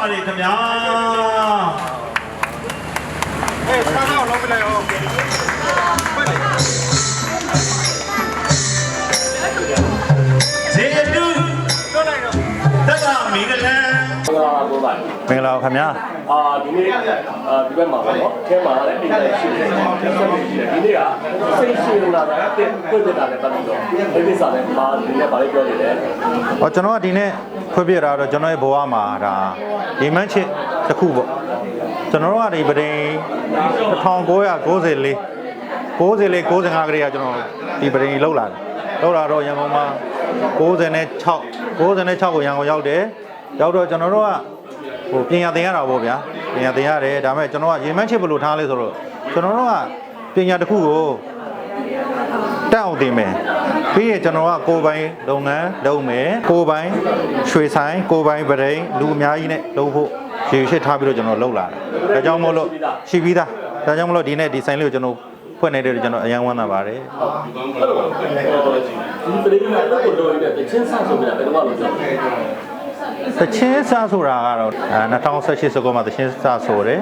ပါတယ်ခင်ဗျာဟဲ့ခါတော့လုံးပြလိုက်အောင် တက္ကမင်္ဂလံငါကိုပါမင်္ဂလာပါခင်ဗျာအာဒီနေ့အာဒီဘက်မှာပေါ့နော်အဲမှာလည်းအိမ်တိုင်းရှိတယ်ဒီနေ့ကစိတ်ရှိလာတာတဲ့ပြည့်တဲ့တာလည်းပတ်ပြီးတော့ဒီကိစ္စလည်းပါဒီနေ့ပါလေးပြောနေတယ်ဟောကျွန်တော်ကဒီနေ့ဖွင့်ပြတာတော့ကျွန်တော်ရဲ့ဘဝမှာဒါဒီမန်းချစ်တစ်ခုပေါ့ကျွန်တော်တို့ကဒီပဒိန်1994 94 95ကလေးကကျွန်တော်ဒီပဒိန်လောက်လာတယ်လောက်လာတော့ရန်ကုန်မှာ 96 96ကိုရန်ကုန်ရောက်တယ်ရောက်တော့ကျွန်တော်တို့ကဟိုပြင်ရတင်ရတာပေါ့ဗျာပြင်ရတင်ရတယ်ဒါပေမဲ့ကျွန်တော်ကရေမန်းချစ်ဘယ်လိုထားလဲဆိုတော့ကျွန်တော်တို့ကပညာတစ်ခုကိုတက်အောင်တင်မယ်ပြီးရင်ကျွန်တော်ကကိုယ်ပိုင်လုပ်ငန်းလုပ်မယ်ကိုယ်ပိုင်ရွှေဆိုင်ကိုယ်ပိုင်ပရိန်လူအများကြီးနဲ့လုပ်ဖို့ရေရှိထားပြီးတော့ကျွန်တော်လုပ်လာတယ်ဒါကြောင့်မို့လို့ရှိပြီးသားဒါကြောင့်မို့လို့ဒီနေ့ဒီဆိုင်လေးကိုကျွန်တော် ဖွင့်နေတယ်ကျွန်တော်အယံဝမ်းသာပါတယ်ဒီပရိသတ်ကိုလိုရတဲ့ချင်းဆဆိုပြီးတော့ဘယ်တော့မှမပြောဘူးတချင်းစားဆိုတာကတော့အဲ2018စကောမှာတချင်းစားဆိုတယ်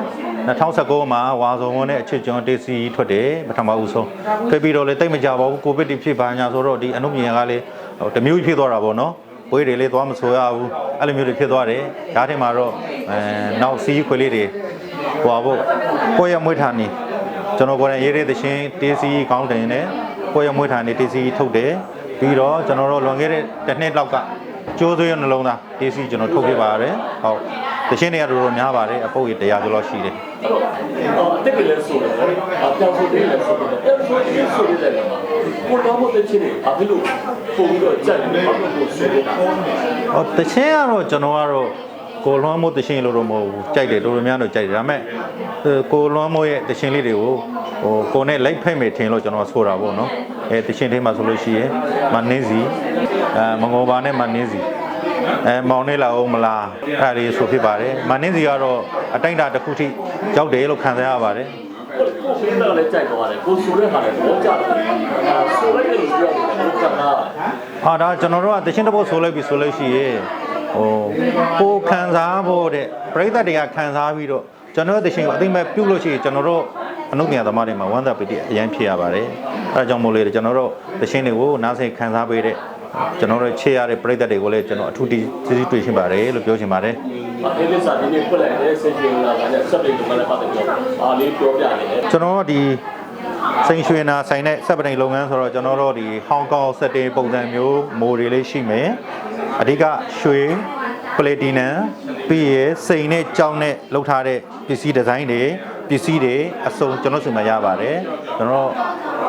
2019မှာဝါစုံဝန်းနဲ့အချစ်ကျွန်းတေးစီထွက်တယ်ပထမဦးဆုံးထွက်ပြီးတော့လေတိတ်မကြပါဘူးကိုဗစ်တိဖြစ်ပါညာဆိုတော့ဒီအနုမြင်ကလေဟိုတမျိုးကြီးဖြစ်သွားတာပေါ့နော်ဝေးတွေလေးသွားမဆိုရဘူးအဲ့လိုမျိုးတွေဖြစ်သွားတယ်ဒါထင်မှာတော့အဲနောက်စီးခွေလေးတွေဟွာဖို့ကိုယ့်ရမွေးထာနေ ကျွန်တော်ကိုယ်တိုင်ရေးတဲ့သရှင်တေးစီကောင်းတယ်နဲ့ကိုယ့်ရမွေးထာနေတေးစီထုတ်တယ်ပြီးတော့ကျွန်တော်တို့လွန်ခဲ့တဲ့တစ်နှစ်လောက်ကကျိုးသွေးနှလုံးသား AC ကျွန်တော်ထုတ်ပြပါရတယ်ဟုတ်တရှင်းတွေကတော်တော်များပါတယ်အပုတ်ရတရားကျော်လောက်ရှိတယ်အဲ့တော့အတက်ကလေးဆိုတယ်အပြောင်းဖို့တည်းလည်းဆိုတယ်ပြောင်းဖို့တည်းဆိုတယ်လည်းကိုတော့မတဲ့ချင်းနေအဘလို့ပုံပြီးတော့ကြိုက်ပြီးတော့ကိုဆိုတယ်ဟောတရှင်းကတော့ကျွန်တော်ကတော့ ကိုလွှမ်းမိုးတရှင်းလို့တော့မဟုတ်ဘူးကြိုက်တယ်တော်တော်များတော့ကြိုက်တယ်ဒါပေမဲ့ကိုလွှမ်းမိုးရဲ့တရှင်းလေးတွေကိုဟိုကိုနဲ့လိုက်ဖိတ်မယ်ထင်လို့ကျွန်တော်ဆိုတာပေါ့နော်အဲတရှင်းထဲမှာဆိုလို့ရှိရင်မနှင်းစီအဲမငေါ်ပါနဲ့မနှင်းစီအဲမောင်နေလာအောင်မလားအဲ့ဒါလေးဆိုဖြစ်ပါတယ်မနှင်းစီကတော့အတိုင်းအတာတစ်ခုထိရောက်တယ်လို့ခံစားရပါတယ်ကိုဖိတော့လည်းကြိုက်သွားတယ်ကိုဆိုတဲ့ဟာလည်းတော့ကြတယ်ဆိုလိုက်တယ်လို့ပြောတယ်ကိုကနာဟာဒါကျွန်တော်တို့ကတချင်းတစ်ပုတ်ဆိုလိုက်ပြီဆိုလို့ရှိရင် ဟိုကိုခံစားဖို့တဲ့ပြိဿတွေကခံစားပြီးတော့ကျွန်တော်တို့တချင်းကိုအသိမဲ့ပြုတ်လို့ရှိရင်ကျွန်တော်တို့အနုပညာသမားတွေမှာဝမ်းသာပီတိအရင်ဖြစ်ရပါတယ်အဲဒါကြောင့်မို့လေကျွန်တော်တို့တချင်းတွေကိုနားဆင်ခံစားပေးတဲ့ကျွန်တော်တို့ချေရတဲ့ပြိဿတွေကိုလည်းကျွန်တော်အထူးတီးစီးတွေ့ရှင်းပါတယ်လို့ပြောချင်ပါတယ်အေးလစ်စာဒီနေ့ဖွင့်လိုက်တဲ့ဆက်ရှင်လာတဲ့ဆက်ပြီးတော့လည်းပတ်သက်ပြီးတော့အားလေးပြောပြနေတယ်ကျွန်တော်တို့ဒီစိန်ရွှေနာဆိုင်တဲ့စက်ပတိန်လုပ်ငန်းဆိုတော့ကျွန်တော်တို့ဒီဟောင်ကောင်စက်တင်ပုံစံမျိုးမိုတွေလေးရှိမယ် အဓိကရွှေပလေတီနမ်ပြီးရယ်စိန်နဲ့ကြောင်းနဲ့လုပ်ထားတဲ့ပစ္စည်းဒီဇိုင်းတွေပစ္စည်းတွေအစုံကျွန်တော်စီမှာရပါတယ်ကျွန်တော်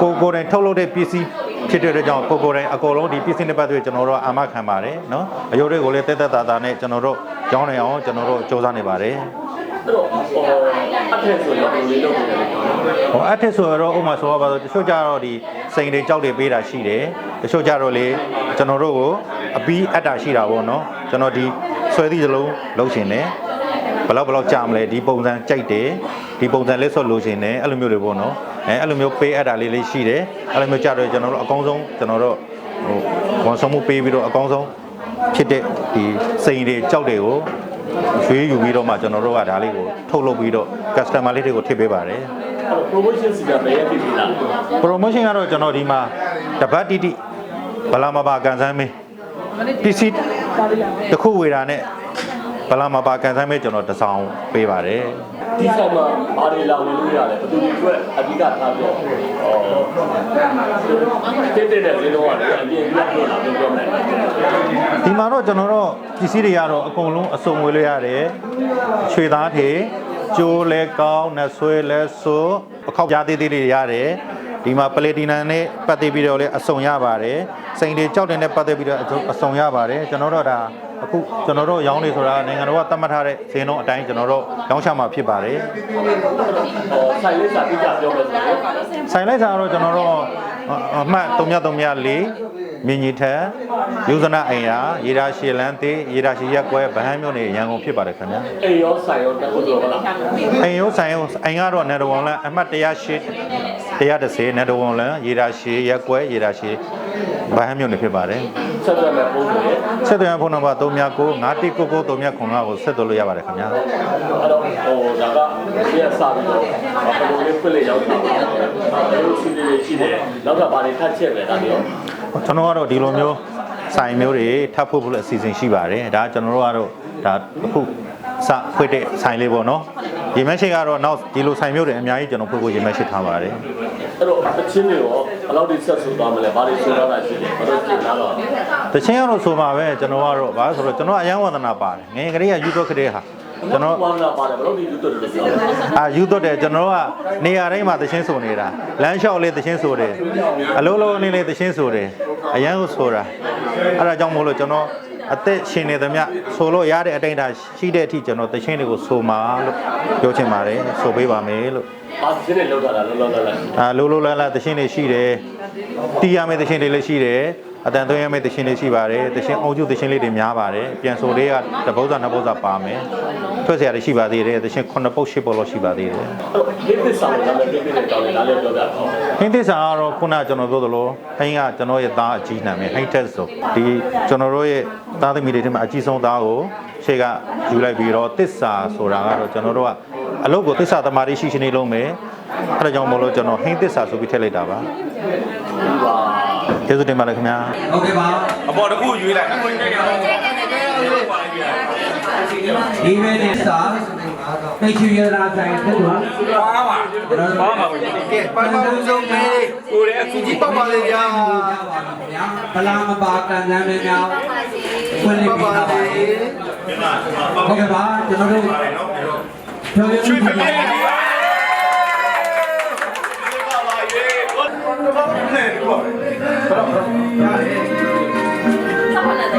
ကိုကိုယ်တိုင်ထုတ်လုပ်တဲ့ပစ္စည်းဖြစ်တဲ့အတွက်ကြောင့်ကိုကိုယ်တိုင်အကုန်လုံးဒီပစ္စည်းနဲ့ပတ်သက်ပြီးကျွန်တော်တို့အာမခံပါတယ်နော်အယုတ်တွေကိုလည်းတက်တက်တာတာနဲ့ကျွန်တော်တို့ကြောင်းနေအောင်ကျွန်တော်တို့စူးစမ်းနေပါတယ်အဲ့တော့ဟိုအထက်ဆိုတော့ဒီလိုလုပ်နေတယ်ဟိုအထက်ဆိုတော့ဥပမာဆိုတော့ပါဆိုတချို့ကြတော့ဒီစိန်တွေကြောက်တွေပေးတာရှိတယ်တချို့ကြတော့လေကျွန်တော်တို့ကို အပီးအပ်တာရှိတာပေါ့နော်ကျွန်တော်ဒီဆွဲသည့်စလုံးလုံးရှင်တယ်ဘယ်လောက်ဘယ်လောက်ကြာမလဲဒီပုံစံကြိုက်တယ်ဒီပုံစံလက်ဆွတ်လို့ရှင်တယ်အဲ့လိုမျိုးတွေပေါ့နော်အဲအဲ့လိုမျိုးပေးအပ်တာလေးလေးရှိတယ်အဲ့လိုမျိုးကြတော့ကျွန်တော်တို့အကောင်းဆုံးကျွန်တော်တို့ဟိုဝန်ဆောင်မှုပေးပြီးတော့အကောင်းဆုံးဖြစ်တဲ့ဒီစိန်တွေကြောက်တွေကိုရွေးယူပြီးတော့မှကျွန်တော်တို့ကဒါလေးကိုထုတ်လုပ်ပြီးတော့ customer လေးတွေကိုထည့်ပေးပါတယ်အဲ့တော့ promotion စီကဘယ်ရဖြစ်ပြီလား promotion ကတော့ကျွန်တော်ဒီမှာတပတ်တိတိဘလာမပါကန်ဆန်းမင်း ပစ္စည်းတစ်ခုဝေတာနဲ့ဘလာမပါကန်ဆန်းမင်းကျွန်တော်တစ်ဆောင်ပေးပါတယ်ဒီဆိုင်မှာဘာတွေလာဝင်လို့ရတယ်ဘယ်သူတွေအတွက်အဓိကထားပြီးတော့ဟောတင်းတင်းတဲ့ဈေးတော့ကလည်းအရင်ကပြောလာပြောပြောမယ်ဒီမှာတော့ကျွန်တော်တို့ပစ္စည်းတွေကတော့အကုန်လုံးအစုံဝေလို့ရတယ်ရွှေသားထေကျိုးလဲကောင်းနတ်ဆွဲလဲဆိုးအခောက်ကြားသေးသေးလေးတွေရတယ် ဒီမှာပလေတီနမ်နဲ့ပတ်သက်ပြီးတော့လည်းအစုံရပါတယ်စိန်တွေကြောက်တယ်နဲ့ပတ်သက်ပြီးတော့အစုံရပါတယ်ကျွန်တော်တို့ဒါ အခုကျွန်တော်တို့ရောင်းနေဆိုတာနိုင်ငံတော်ကသတ်မှတ်ထားတဲ့ဈေးနှုန်းအတိုင်းကျွန်တော်တို့ရောင်းချမှာဖြစ်ပါတယ်ဟောဆိုင်လေးစာပြကြပြောမယ်ဆိုတော့ဆိုင်လိုက်စာကတော့ကျွန်တော်တို့အမှတ်334မြင်းကြီးထက်ယူဇနာအိမ်ယာရေဒါရှည်လန်းသေးရေဒါရှည်ရက်ကွဲဗဟန်းမြို့နယ်ရန်ကုန်ဖြစ်ပါတယ်ခင်ဗျာအိမ်ရောဆိုင်ရောတက်ဖို့တော့ဟုတ်လားအိမ်ရိုးဆိုင်ရိုးအိမ်ကတော့နေတော်ဝန်လန်းအမှတ်108 130နေတော်ဝန်လန်းရေဒါရှည်ရက်ကွဲရေဒါရှည် ဗဟန်းမြို့နယ်ဖြစ်ပါတယ်ဆက်သွယ်မဲ့ပုံစံနဲ့ဆက်သွယ်ဖုန်းနံပါတ်39 5999 39ကိုဆက်သွယ်လို့ရပါတယ်ခင်ဗျာအဲ့တော့ဟိုဒါကဒီကစပြီးတော့ဘယ်လိုလေးပြည့်လေရောက်တာပါလဲဘယ်လိုစီလေးရှိတယ်နောက်ကဘာတွေထပ်ချက်လဲဒါမျိုးကျွန်တော်ကတော့ဒီလိုမျိုးဆိုင်မျိုးတွေထပ်ဖို့ဖို့လည်းအစီအစဉ်ရှိပါတယ်ဒါကျွန်တော်တို့ကတော့ဒါအခုစဖွင့်တဲ့ဆိုင်လေးပေါ့နော်ရေမက်ရှိကတော့နောက်ဒီလိုဆိုင်မျိုးတွေအများကြီးကျွန်တော်ဖွင့်ဖို့ရေမက်ရှိထားပါတယ်အဲ့တော့အချင်းတွေရော ဘယ်လောက်ထိဆက်ဆူသွားမလဲဘာတွေဆိုတော့လာရှိတယ်ဘာလို့ပြင်လာတော့တချင်းကတော့ဆိုမှာပဲကျွန်တော်ကတော့ဘာလို့ဆိုတော့ကျွန်တော်အယံဝန္ဒနာပါတယ်ငယ်ကလေးကယူတော့ခတဲ့ဟာကျွန်တော်ဘာလာပါတယ်ဘယ်လိုဒီယူတော့လို့ပြောလဲအာယူတော့တယ်ကျွန်တော်တို့ကနေရာတိုင်းမှာတချင်းဆိုနေတာလမ်းလျှောက်လေးတချင်းဆိုတယ်အလုံးလုံးအနေနဲ့တချင်းဆိုတယ်အယံကိုဆိုတာအဲ့ဒါကြောင့်မို့လို့ကျွန်တော် အသက်ရှင်နေသမျှဆိုလို့ရတဲ့အတိုင်းအတာရှိတဲ့အထိကျွန်တော်တချင်းတွေကိုဆိုမှာလို့ပြောချင်ပါတယ်ဆိုပေးပါမယ်လို့ ဘာချင်းတွေလောက်တာလားလောလောလာလာ အာလိုလိုလားလားတချင်းတွေရှိတယ်တီးရမယ့်တချင်းတွေလည်းရှိတယ်အတန်သွင်းရမယ့်တချင်းတွေရှိပါတယ်တချင်းအောင်ကျတချင်းလေးတွေများပါတယ်ပြန်ဆိုလေးကတပု္ပ္ပဇာနှစ်ပု္ပ္ပဇာပါမယ်ထွက်เสียရရှိပါသေးတယ်တချင်း9ပုတ်10ပုတ်လောက်ရှိပါသေးတယ် အဲ့တော့ဒီသစ္စာကိုလည်းပြည့်ပြည့်နဲ့တောင်းတယ်ဒါလည်းပြောပြတော့ ဟင်းသစ္စာကတော့ခုနကကျွန်တော်ပြောသလိုဟင်းကကျွန်တော်ရဲ့သားအကြီးနာမည်ဟိုင်းတက်ဆိုဒီကျွန်တော်တို့ရဲ့ သားသမီးတွေထဲမှာအကြီးဆုံးသားကိုရှေ့ကယူလိုက်ပြီးတော့သစ္စာဆိုတာကတော့ကျွန်တော်တို့ကအလုပ်ကိုသစ္စာသမားတွေရှိရှိနေလုံးမယ်အဲဒါကြောင့်မို့လို့ကျွန်တော်ဟင်းသစ္စာဆိုပြီးထည့်လိုက်တာပါကျေးဇူးတင်ပါတယ်ခင်ဗျာဟုတ်ကဲ့ပါအပေါ်တစ်ခုရွေးလိုက်အခုကြိတ်ရအောင်ဒီမဲ့နဲ့စာမိ တ်ချူရလာဆိုင်တက်သွားပါပါပါပါကဲပါပါဦးဆုံးမေးကိုရဲအခုကြီးပါပါလေဗျာဗျာဗလာမပါကံစမ်းမင်းများဖွင့်လိုက်ပါပါဟုတ်ကဲ့ပါကျွန်တော်တို့ပြောပြချွေးပြပြပါမေးပါပါရေဘာပါရေဘာနဲ့ဒီကော